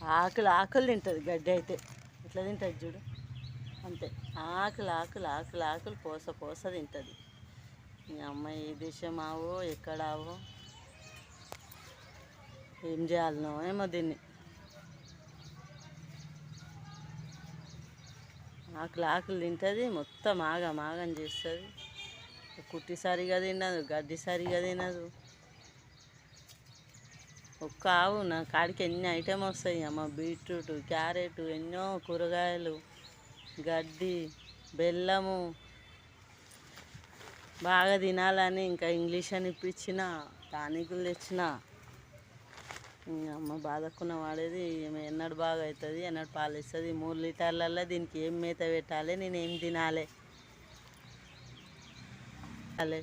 ఆకులు ఆకులు తింటుంది గడ్డి అయితే. ఇట్లా తింటుంది చూడు? అంతే. ఆకులు ఆకులు ఆకులు ఆకులు పోస పోస తింటుంది. మీ అమ్మాయి ఏ దేశం ఆవో ఎక్కడావో. ఏం చేయాలనో ఏమో దీన్ని. ఆకులు ఆకులు తింటుంది మొత్తం ఆగం ఆగం చేస్తుంది. కుట్టి సరిగా తినదు గడ్డి సరిగా తినదు. ఒక్క ఆవు నా కాడికి ఎన్ని ఐటమ్ వస్తాయి? అమ్మ బీట్రూట్ క్యారెట్ ఎన్నో కూరగాయలు గడ్డి బెల్లము. బాగా తినాలని ఇంకా ఇంగ్లీష్ అని ఇప్పించిన టానికులు తెచ్చిన. అమ్మ బాధకున్న వాడేది ఎన్నడు బాగా అవుతుంది ఎన్నడు పాలు ఇస్తుంది మూడు లీటర్లలో దీనికి ఏం మేత పెట్టాలి? నేను ఏం తినాలి? అలే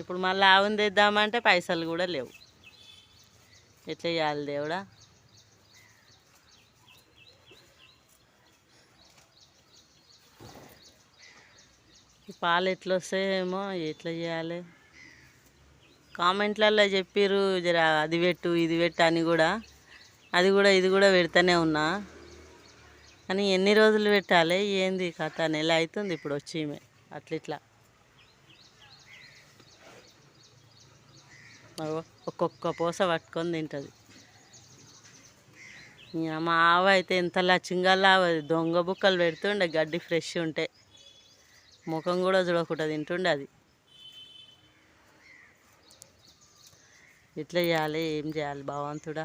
ఇప్పుడు మళ్ళీ ఆవును తెద్దామంటే పైసలు కూడా లేవు. ఎట్లా చేయాలి దేవుడా? ఈ పాలు ఎట్లా వస్తాయేమో ఎట్లా చేయాలి? కామెంట్లలో చెప్పిర్రు జర అది పెట్టు ఇది పెట్టు అని కూడా. అది కూడా ఇది కూడా పెడతానే ఉన్నా. కానీ ఎన్ని రోజులు పెట్టాలి? ఏంది కథ? నెల అవుతుంది ఇప్పుడు వచ్చి ఈమె. అట్లా ఇట్లా. ఒక్కొక్క పూస పట్టుకొని తింటుంది. మా ఆవ అయితే ఎంత లచ్చింగల్లా దొంగ బుక్కలు పెడుతుండే గడ్డి ఫ్రెష్ ఉంటే. ముఖం కూడా చూడకుండా తింటుండే అది. ఇట్లా చేయాలి ఏం చేయాలి భగవంతుడా?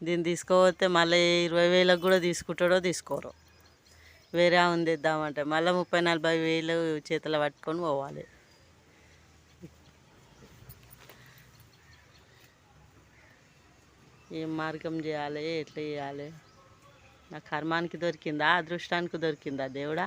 దీన్ని తీసుకోపోతే మళ్ళీ ఇరవై వేలకు కూడా తీసుకుంటాడో తీసుకోరు వేరే ఉంది ఇద్దామంటే మళ్ళీ ముప్పై నలభై వేలు చేతిలో పట్టుకొని పోవాలి. ఏం మార్గం చేయాలి ఎట్లా చేయాలి? నా కర్మానికి దొరికిందా? అదృష్టానికి దొరికిందా దేవుడా?